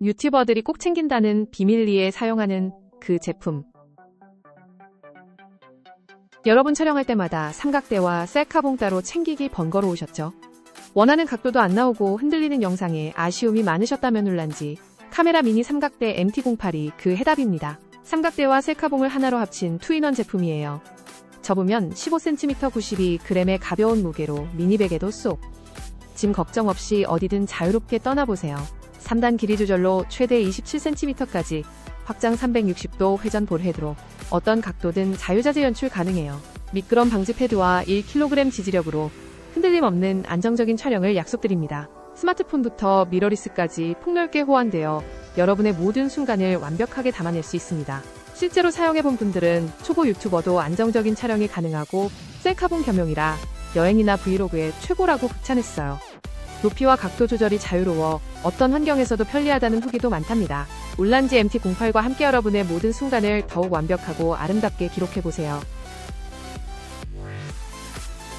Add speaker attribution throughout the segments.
Speaker 1: 유튜버들이 꼭 챙긴다는 비밀리에 사용하는 그 제품. 여러분 촬영할 때마다 삼각대와 셀카봉 따로 챙기기 번거로우셨죠? 원하는 각도도 안 나오고 흔들리는 영상에 아쉬움이 많으셨다면 놀란지 카메라 미니 삼각대 MT08이 그 해답입니다. 삼각대와 셀카봉을 하나로 합친 투인원 제품이에요. 접으면 15cm 92g의 가벼운 무게로 미니백에도 쏙. 짐 걱정 없이 어디든 자유롭게 떠나보세요. 3단 길이 조절로 최대 27cm까지 확장 360도 회전 볼헤드로 어떤 각도든 자유자재 연출 가능해요. 미끄럼 방지 패드와 1kg 지지력으로 흔들림 없는 안정적인 촬영을 약속드립니다. 스마트폰부터 미러리스까지 폭넓게 호환되어 여러분의 모든 순간을 완벽하게 담아낼 수 있습니다. 실제로 사용해본 분들은 초보 유튜버도 안정적인 촬영이 가능하고 셀카봉 겸용이라 여행이나 브이로그에 최고라고 극찬했어요. 높이와 각도 조절이 자유로워 어떤 환경에서도 편리하다는 후기도 많답니다. 올란지 MT08과 함께 여러분의 모든 순간을 더욱 완벽하고 아름답게 기록해보세요.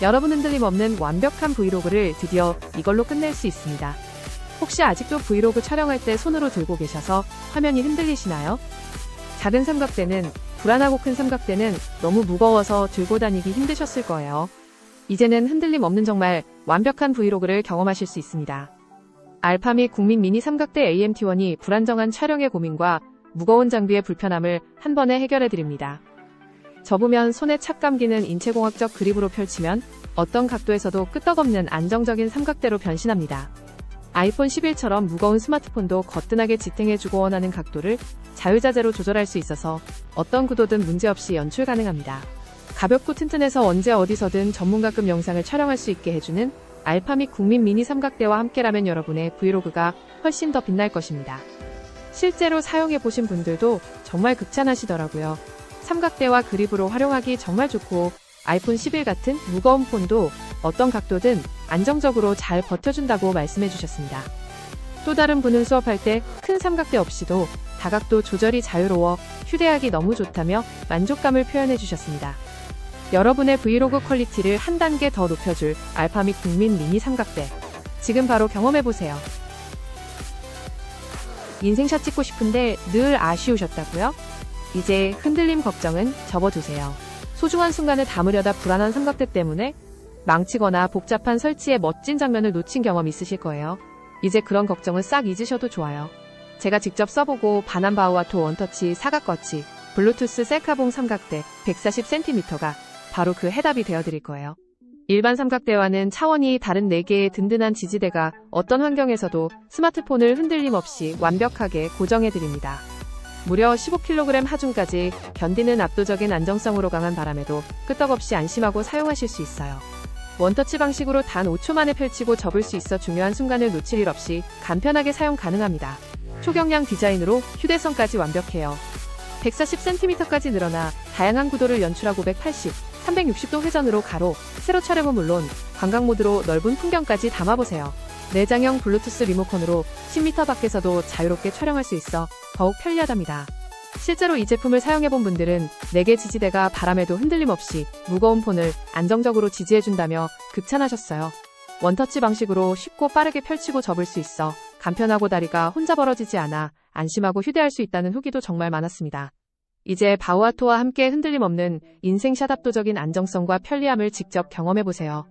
Speaker 1: 여러분 흔들림 없는 완벽한 브이로그를 드디어 이걸로 끝낼 수 있습니다. 혹시 아직도 브이로그 촬영할 때 손으로 들고 계셔서 화면이 흔들리시나요? 작은 삼각대는 불안하고 큰 삼각대는 너무 무거워서 들고 다니기 힘드셨을 거예요. 이제는 흔들림 없는 정말 완벽한 브이로그를 경험하실 수 있습니다. 알파 및 국민 미니 삼각대 AMT1이 불안정한 촬영의 고민과 무거운 장비의 불편함을 한 번에 해결해 드립니다. 접으면 손에 착 감기는 인체공학적 그립으로 펼치면 어떤 각도에서도 끄떡없는 안정적인 삼각대로 변신합니다. 아이폰 11처럼 무거운 스마트폰도 거뜬하게 지탱해주고 원하는 각도를 자유자재로 조절할 수 있어서 어떤 구도든 문제없이 연출 가능합니다. 가볍고 튼튼해서 언제 어디서든 전문가급 영상을 촬영할 수 있게 해주는 알파 및 국민 미니 삼각대와 함께라면 여러분의 브이로그가 훨씬 더 빛날 것입니다. 실제로 사용해보신 분들도 정말 극찬하시더라고요. 삼각대와 그립으로 활용하기 정말 좋고 아이폰 11 같은 무거운 폰도 어떤 각도든 안정적으로 잘 버텨준다고 말씀해 주셨습니다. 또 다른 분은 수업할 때 큰 삼각대 없이도 다각도 조절이 자유로워 휴대하기 너무 좋다며 만족감을 표현해 주셨습니다. 여러분의 브이로그 퀄리티를 한 단계 더 높여줄 알파 및 국민 미니 삼각대. 지금 바로 경험해보세요. 인생샷 찍고 싶은데 늘 아쉬우셨다고요? 이제 흔들림 걱정은 접어두세요. 소중한 순간을 담으려다 불안한 삼각대 때문에 망치거나 복잡한 설치의 멋진 장면을 놓친 경험 있으실 거예요. 이제 그런 걱정은 싹 잊으셔도 좋아요. 제가 직접 써보고 바남 바우아토 원터치 사각거치 블루투스 셀카봉 삼각대 140cm가 바로 그 해답이 되어드릴 거예요. 일반 삼각대와는 차원이 다른 4개의 든든한 지지대가 어떤 환경에서도 스마트폰을 흔들림 없이 완벽하게 고정해드립니다. 무려 15kg 하중까지 견디는 압도적인 안정성으로 강한 바람에도 끄떡없이 안심하고 사용하실 수 있어요. 원터치 방식으로 단 5초 만에 펼치고 접을 수 있어 중요한 순간을 놓칠 일 없이 간편하게 사용 가능합니다. 초경량 디자인으로 휴대성까지 완벽해요. 140cm까지 늘어나 다양한 구도를 연출하고 180, 360도 회전으로 가로, 세로 촬영은 물론 관광 모드로 넓은 풍경까지 담아보세요. 내장형 블루투스 리모컨으로 10m 밖에서도 자유롭게 촬영할 수 있어 더욱 편리하답니다. 실제로 이 제품을 사용해본 분들은 4개 지지대가 바람에도 흔들림 없이 무거운 폰을 안정적으로 지지해준다며 극찬하셨어요. 원터치 방식으로 쉽고 빠르게 펼치고 접을 수 있어 간편하고 다리가 혼자 벌어지지 않아 안심하고 휴대할 수 있다는 후기도 정말 많았습니다. 이제 바우아토와 함께 흔들림 없는 인생 샷 압도적인 안정성과 편리함을 직접 경험해보세요.